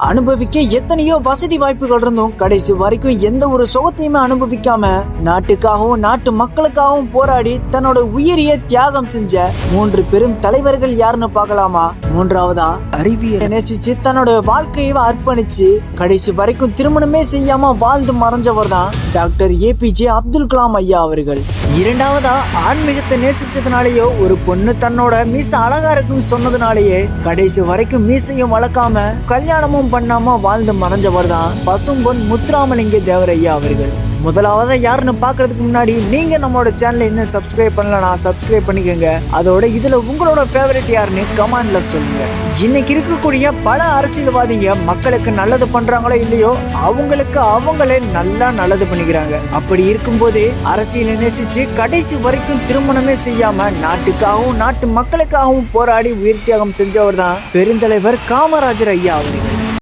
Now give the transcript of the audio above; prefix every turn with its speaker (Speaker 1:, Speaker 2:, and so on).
Speaker 1: அனுபவிக்க எத்தனையோ வசதி வாய்ப்புகள் இருந்தும் கடைசி வரைக்கும் எந்த ஒரு சுகத்தையுமே அனுபவிக்காம நாட்டுக்காகவும் நாட்டு மக்களுக்காகவும் போராடி தன்னோட உயிரிய தியாகம் செஞ்ச மூன்று பெரும் தலைவர்கள் யாருன்னு பார்க்கலாமா? மூன்றாவதா? அறிவியல். நேசிச்சு தன்னோட வாழ்க்கையை அர்ப்பணிச்சு கடைசி வரைக்கும் திருமணமே செய்யாம வாழ்ந்து மறைஞ்சவர் தான் டாக்டர் ஏபிஜே அப்துல் கலாம் ஐயா அவர்கள். இரண்டாவதா? ஆன்மீகத்தை நேசிச்சதுனாலேயோ ஒரு பொண்ணு தன்னோட மீச அழகா இருக்குன்னு சொன்னதுனாலேயே கடைசி வரைக்கும் மீசையும் வளர்க்காம கல்யாணமும் பண்ணாம வாழ்ந்து மறைஞ்சவர் தான் பசும்பொன் முத்துராமலிங்க தேவரையா அவர்கள். முதலாவதாக யாருன்னு பார்க்கறதுக்கு முன்னாடி நீங்க நம்மளோட சேனலை இன்னும் சப்ஸ்கிரைப் பண்ணலனா சப்ஸ்கிரைப் பண்ணிக்கோங்க. அதோட இதுல உங்களோட ஃபேவரட் யாருன்னு கமெண்ட்ல சொல்லுங்க. இன்னைக்கு இருக்கக்கூடிய பல அரசியல்வாதிங்க மக்களுக்கு நல்லது பண்றாங்களோ இல்லையோ அவங்களுக்கு அவங்களே நல்லா நல்லது பண்ணிக்கிறாங்க. அப்படி இருக்கும்போது அரசியலை நேசிச்சு கடைசி வரைக்கும் திருமணமே செய்யாம நாட்டுக்காகவும் நாட்டு மக்களுக்காகவும் போராடி உயிர் தியாகம் செஞ்சவர் தான் பெருந்தலைவர் காமராஜர் ஐயா அவர்கள்.